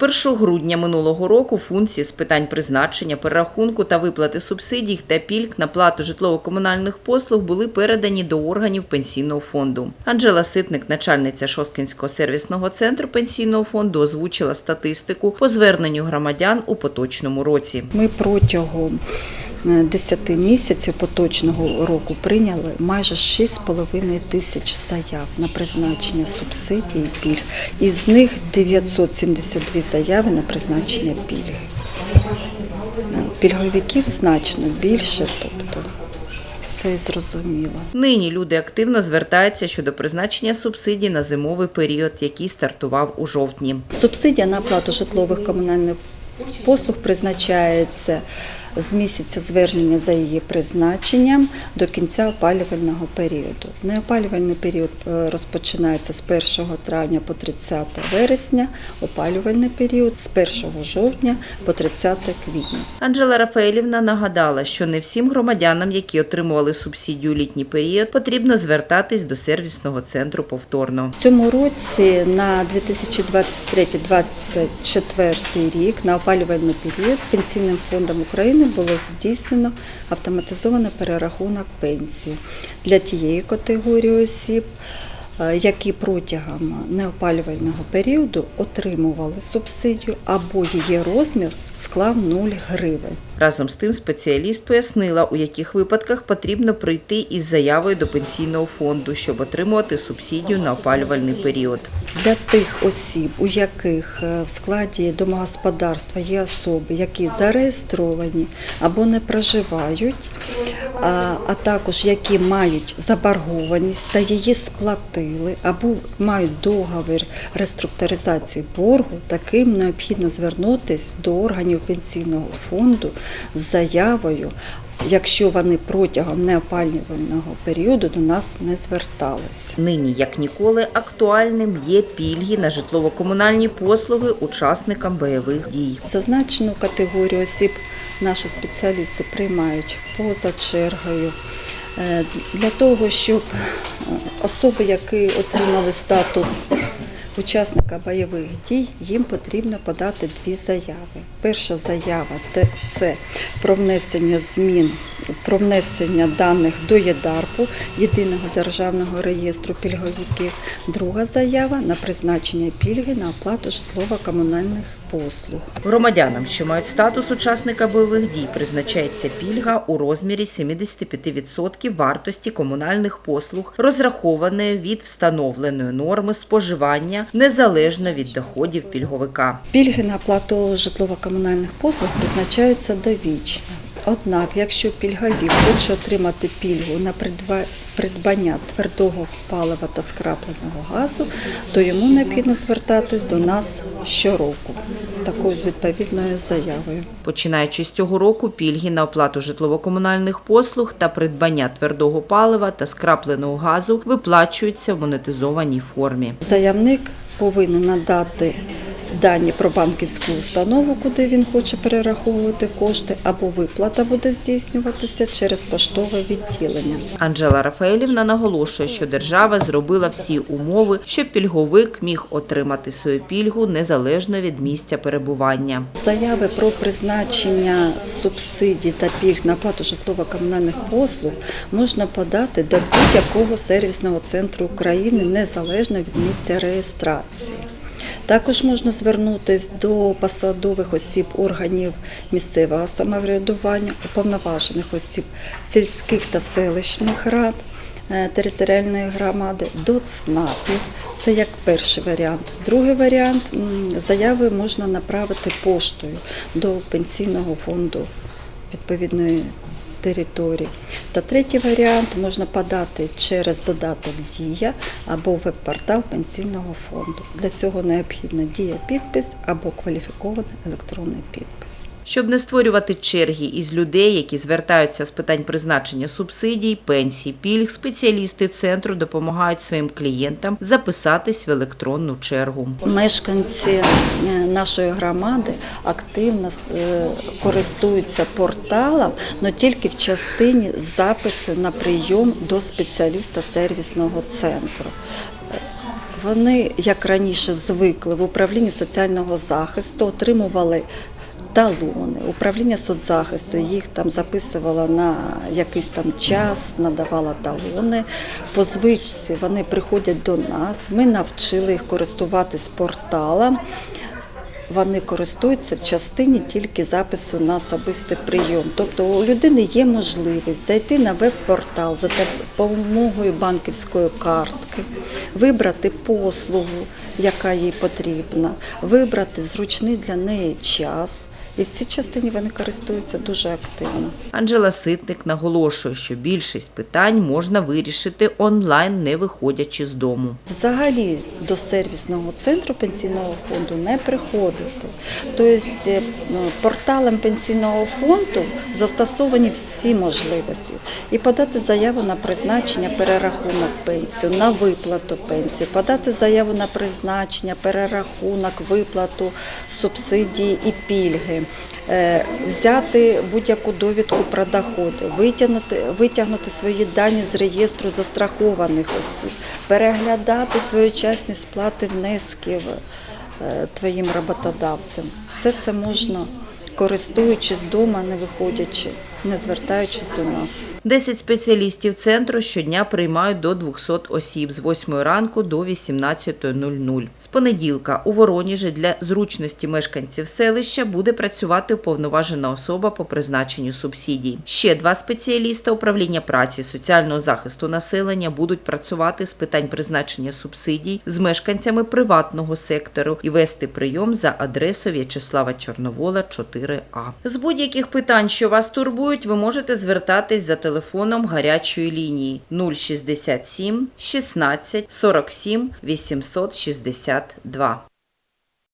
1 грудня минулого року функції з питань призначення, перерахунку та виплати субсидій та пільг на плату житлово-комунальних послуг були передані до органів пенсійного фонду. Анжела Ситник, начальниця Шосткінського сервісного центру пенсійного фонду, озвучила статистику по зверненню громадян у поточному році. Ми протягом 10 місяців поточного року прийняли майже 6,5 тисяч заяв на призначення субсидій і пільг. Із них 972 заяви на призначення пільг. Е, Пільговиків значно більше, тобто це і зрозуміло. Нині люди активно звертаються щодо призначення субсидій на зимовий період, який стартував у жовтні. Субсидія на оплату житлових комунальних послуг призначається з місяця звернення за її призначенням до кінця опалювального періоду. Неопалювальний період е, розпочинається з 1 травня по 30 вересня, опалювальний період з 1 жовтня по 30 квітня. Анжела Рафаелівна нагадала, що не всім громадянам, які отримували субсидію у літній період, потрібно звертатись до сервісного центру повторно. В цьому році на 2023-2024 рік на опалювальний період Пенсійним фондом України було здійснено автоматизований перерахунок пенсії для тієї категорії осіб, які протягом неопалювального періоду отримували субсидію або її розмір склав 0 гривень. Разом з тим спеціаліст пояснила, у яких випадках потрібно прийти із заявою до пенсійного фонду, щоб отримувати субсидію на опалювальний період. Для тих осіб, у яких е, в складі домогосподарства є особи, які зареєстровані або не проживають, а, також які мають заборгованість та її сплатили, або мають договір реструктуризації боргу, таким необхідно звернутися до органів пенсійного фонду з заявою. Якщо вони протягом неопалювального періоду до нас не зверталися. Нині, як ніколи, актуальним є пільги на житлово-комунальні послуги учасникам бойових дій. Зазначену категорію осіб наші спеціалісти приймають поза чергою е, для того, щоб е, особи, які отримали статус учасника бойових дій, їм потрібно подати дві заяви. Перша заява це про внесення змін, про внесення даних до ЄДАРПу, єдиного державного реєстру пільговиків. Друга заява на призначення пільги на оплату житлово-комунальних послуг. Громадянам, що мають статус учасника бойових дій, призначається пільга у розмірі 75% вартості комунальних послуг, розрахованої від встановленої норми споживання незалежно від доходів пільговика. Пільги на оплату житлово-комунальних послуг призначаються довічно. Однак, якщо пільговік хоче отримати пільгу на придбання твердого палива та скрапленого газу, то йому необхідно звертатись до нас щороку з такою з відповідною заявою. Починаючи з цього року, пільги на оплату житлово-комунальних послуг та придбання твердого палива та скрапленого газу виплачуються в монетизованій формі. Заявник повинен надати дані про банківську установу, куди він хоче перераховувати кошти, або виплата буде здійснюватися через поштове відділення. Анжела Рафаелівна наголошує, що держава зробила всі умови, щоб пільговик міг отримати свою пільгу незалежно від місця перебування. Заяви про призначення субсидій та пільг на оплату житлово-комунальних послуг можна подати до будь-якого сервісного центру України незалежно від місця реєстрації. Також можна звернутися до посадових осіб органів місцевого самоврядування, уповноважених осіб сільських та селищних рад е, територіальної громади, до ЦНАПів. Це як перший варіант. Другий варіант заяви можна направити поштою до пенсійного фонду відповідної території. Та третій варіант можна подати через додаток Дія або веб-портал пенсійного фонду. Для цього необхідна дія підпис або кваліфікований електронний підпис. Щоб не створювати черги із людей, які звертаються з питань призначення субсидій, пенсій, пільг, спеціалісти центру допомагають своїм клієнтам записатись в електронну чергу. Мешканці е, нашої громади активно е, користуються порталом, але тільки в частині запису на прийом до спеціаліста сервісного центру. Вони, як раніше, звикли в управлінні соціального захисту, отримували талони. Управління соцзахисту їх там записувало на якийсь там час, надавала талони. По звичці вони приходять до нас. Ми навчили їх користуватись порталом. Вони користуються в частині тільки запису на особистий прийом. Тобто у людини є можливість зайти на веб-портал за допомогою банківської картки, вибрати послугу, яка їй потрібна, вибрати зручний для неї час. І в цій частині вони користуються дуже активно. Анжела Ситник наголошує, що більшість питань можна вирішити онлайн, не виходячи з дому. Взагалі до сервісного центру пенсійного фонду не приходити. Тобто е, ну, порталом пенсійного фонду застосовані всі можливості. І подати заяву на призначення, перерахунок пенсію, на виплату пенсії, подати заяву на призначення, перерахунок, виплату субсидії і пільги. Е, Взяти будь-яку довідку про доходи, витягнути, витягнути свої дані з реєстру застрахованих осіб, переглядати своєчасні сплати внесків е, твоїм роботодавцям. Все це можна, користуючись дома, не виходячи, не звертаючись до нас. 10 спеціалістів центру щодня приймають до 200 осіб з 8 ранку до 18.00. З понеділка у Воронежі для зручності мешканців селища буде працювати уповноважена особа по призначенню субсидій. Ще два спеціаліста управління праці соціального захисту населення будуть працювати з питань призначення субсидій з мешканцями приватного сектору і вести прийом за адресою В'ячеслава Чорновола 4А. З будь-яких питань, що вас турбують, ви можете звертатись за телефоном гарячої лінії 067 16 47 862.